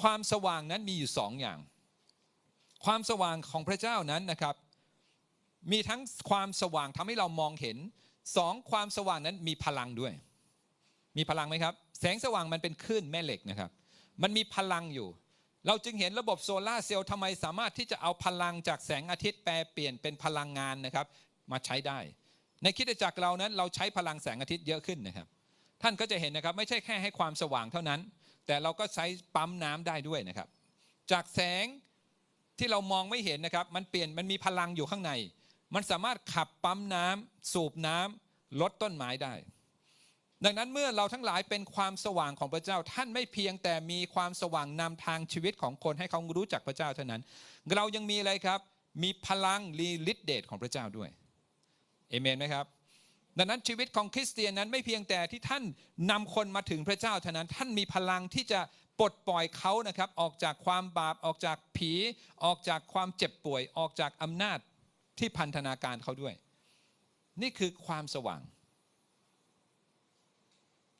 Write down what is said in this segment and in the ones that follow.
ความสว่างนั้นมีอยู่สองอย่าง ความสว่างของพระเจ้านั้นนะครับ มีทั้งความสว่างทำให้เรามองเห็นสองความสว่างนั้นมีพลังด้วย มีพลังไหมครับ แสงสว่างมันเป็นคลื่นแม่เหล็กนะครับ มันมีพลังอยู่ เราจึงเห็นระบบโซลาร์เซลล์ทำไมสามารถที่จะเอาพลังจากแสงอาทิตย์แปลเปลี่ยนเป็นพลังงานนะครับ มาใช้ได้ ในคิดจักรเรานั้นเราใช้พลังแสงอาทิตย์เยอะขึ้นนะครับ ท่านก็จะเห็นนะครับ ไม่ใช่แค่ให้ความสว่างเท่านั้น แต่เราก็ใช้ปั๊มน้ำได้ด้วยนะครับ จากแสงที่เรามองไม่เห็นนะครับ มันเปลี่ยนมันมีพลังอยู่ข้างใน มันสามารถขับปั๊มน้ำสูบน้ำลดต้นไม้ได้ ดังนั้นเมื่อเราทั้งหลายเป็นความสว่างของพระเจ้า ท่านไม่เพียงแต่มีความสว่างนำทางชีวิตของคนให้เขารู้จักพระเจ้าเท่านั้น เรายังมีอะไรครับ มีพลังรีลิดเดตของพระเจ้าด้วยเอเมนไหมครับ ดังนั้นชีวิตของคริสเตียนนั้นไม่เพียงแต่ที่ท่านนำคนมาถึงพระเจ้าเท่านั้นท่านมีพลังที่จะปลดปล่อยเขานะครับออกจากความบาปออกจากผี ออกจากความเจ็บป่วย ออกจากอำนาจที่พันธนาการเขาด้วย นี่คือความสว่าง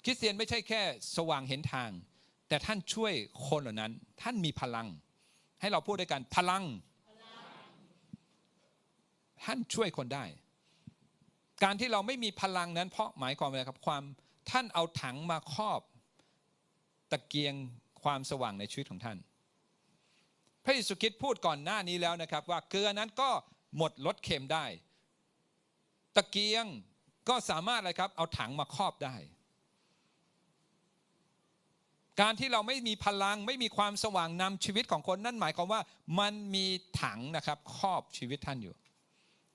คริสเตียนไม่ใช่แค่สว่างเห็นทาง แต่ท่านช่วยคนเหล่านั้น ท่านมีพลัง ให้เราพูดด้วยกันพลัง ท่านช่วยคนได้ การที่เราไม่มีพลังนั้น เพราะหมายความอะไรครับความท่านเอาถังมาครอบ ตะเกียงความสว่างในชีวิตของท่าน พระเยซูคริสต์พูดก่อนหน้านี้แล้วนะครับ ว่าเกลือนั้นก็หมดลดเค็มได้ ตะเกียงก็สามารถอะไรครับ เอาถังมาครอบได้ การที่เราไม่มีพลังไม่มีความสว่างนำชีวิตของคนนั่นหมายความว่ามันมีถังนะครับครอบชีวิตท่านอยู่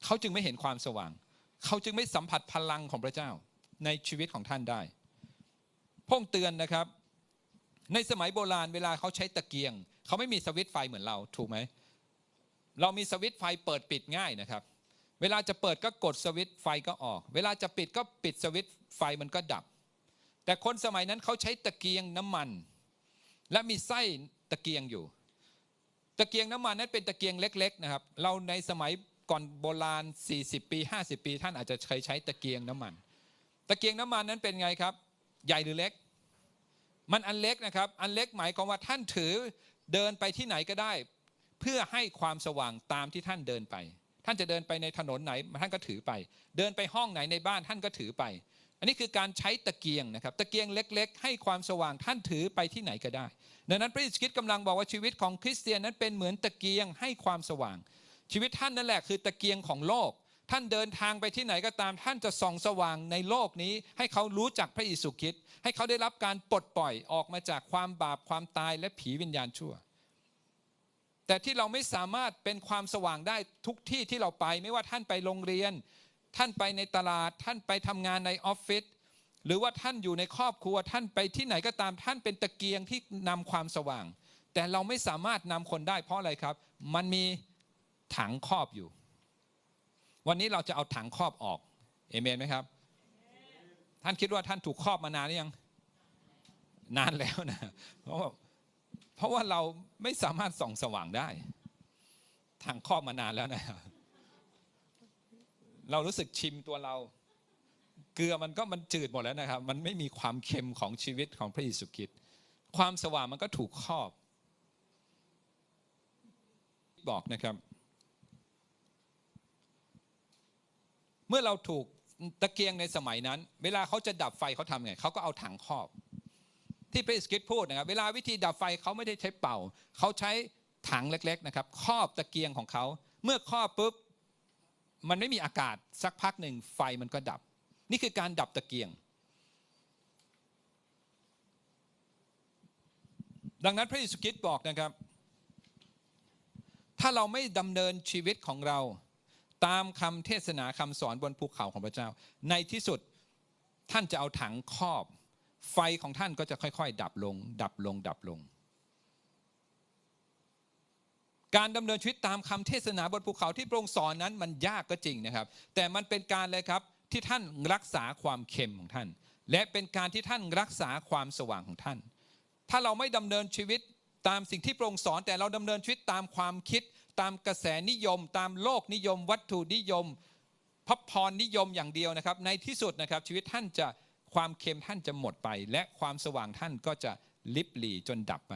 เขาจึงไม่เห็นความสว่าง เขาจึงไม่สัมผัสพลังของพระเจ้าในชีวิตของท่านได้พงเตือนนะครับ ในสมัยโบราณเวลาเขาใช้ตะเกียง เขาไม่มีสวิตไฟเหมือนเราถูกไหมเรามีสวิตไฟเปิดปิดง่ายนะครับ เวลาจะเปิดก็กดสวิตไฟก็ออก เวลาจะปิดก็ปิดสวิตไฟมันก็ดับ แต่คนสมัยนั้นเขาใช้ตะเกียงน้ำมัน และมีไส้ตะเกียงอยู่ ตะเกียงน้ำมันนั้นเป็นตะเกียงเล็ก ๆนะครับ เราในสมัย ก่อนโบราณ 40 ปี 50 ปี ท่านอาจจะเคยใช้ตะเกียงน้ำมัน ตะเกียงน้ำมันนั้นเป็นไงครับ ใหญ่หรือเล็ก มันอันเล็กนะครับ อันเล็กหมายความว่าท่านถือเดินไปที่ไหนก็ได้ เพื่อให้ความสว่างตามที่ท่านเดินไป ท่านจะเดินไปในถนนไหนท่านก็ถือไป เดินไปห้องไหนในบ้านท่านก็ถือไป อันนี้คือการใช้ตะเกียงนะครับ ตะเกียงเล็ก ๆ ให้ความสว่างท่านถือไปที่ไหนก็ได้ ดังนั้นพระเยซูคริสต์กำลังบอกว่าชีวิตของคริสเตียนนั้นเป็นเหมือนตะเกียงให้ความสว่าง ชีวิตท่านนั่นแหละคือตะเกียงของโลก ท่านเดินทางไปที่ไหนก็ตาม ท่านจะส่องสว่างในโลกนี้ ให้เขารู้จักพระเยซูคริสต์ให้เขาได้รับการปลดปล่อยออกมาจากความบาปความตายและผีวิญญาณชั่ว แต่ที่เราไม่สามารถเป็นความสว่างได้ทุกที่ที่เราไป ไม่ว่าท่านไปโรงเรียน ท่านไปในตลาด ท่านไปทำงานในออฟฟิศหรือว่าท่านอยู่ในครอบครัวท่านไปที่ไหนก็ตามท่านเป็นตะเกียงที่นำความสว่าง แต่เราไม่สามารถนำคนได้เพราะอะไรครับ มันมี ถังครอบอยู่ วันนี้เราจะเอาถังครอบออกเอเมนไหมครับ ท่านคิดว่าท่านถูกครอบมานานหรือยัง นานแล้วนะเพราะว่าเพราะว่าเราไม่สามารถส่องสว่างได้ทางครอบมานานแล้วนะเรารู้สึกชิมตัวเรา เกลือมันก็มันจืดหมดแล้วนะครับ มันไม่มีความเค็มของชีวิตของพระเยซูคริสต์ความสว่างมันก็ถูกครอบ บอกนะครับ เมื่อเราถูกตะเกียงในสมัยนั้น เวลาเขาจะดับไฟเขาทำไงเขาก็เอาถังครอบ ที่พระเยซูคริสต์พูดนะครับ เวลาวิธีดับไฟเขาไม่ได้ใช้เป่า เขาใช้ถังเล็กๆนะครับครอบตะเกียงของเขา เมื่อครอบปุ๊บมันไม่มีอากาศสักพักหนึ่งไฟมันก็ดับ นี่คือการดับตะเกียง ดังนั้นพระเยซูคริสต์บอกนะครับ ถ้าเราไม่ดำเนินชีวิตของเรา ตามคำเทศนาคำสอนบนภูเขาของพระเจ้า ในที่สุดท่านจะเอาถังครอบ ไฟของท่านก็จะค่อย ๆ ดับลง ดับลง ดับลง การดำเนินชีวิตตามคำเทศนาบนภูเขาที่พระองค์สอนนั้นมันยากก็จริงนะครับ แต่มันเป็นการเลยครับที่ท่านรักษาความเค็มของท่าน และเป็นการที่ท่านรักษาความสว่างของท่าน ถ้าเราไม่ดำเนินชีวิตตามสิ่งที่พระองค์สอนแต่เราดำเนินชีวิตตามความคิด ตามกระแสนิยม ตามโลกนิยม วัตถุนิยมพับพรนิยมอย่างเดียวนะครับ ในที่สุดนะครับชีวิตท่านจะความเค็มท่านจะหมดไป และความสว่างท่านก็จะลิบหลีจนดับไป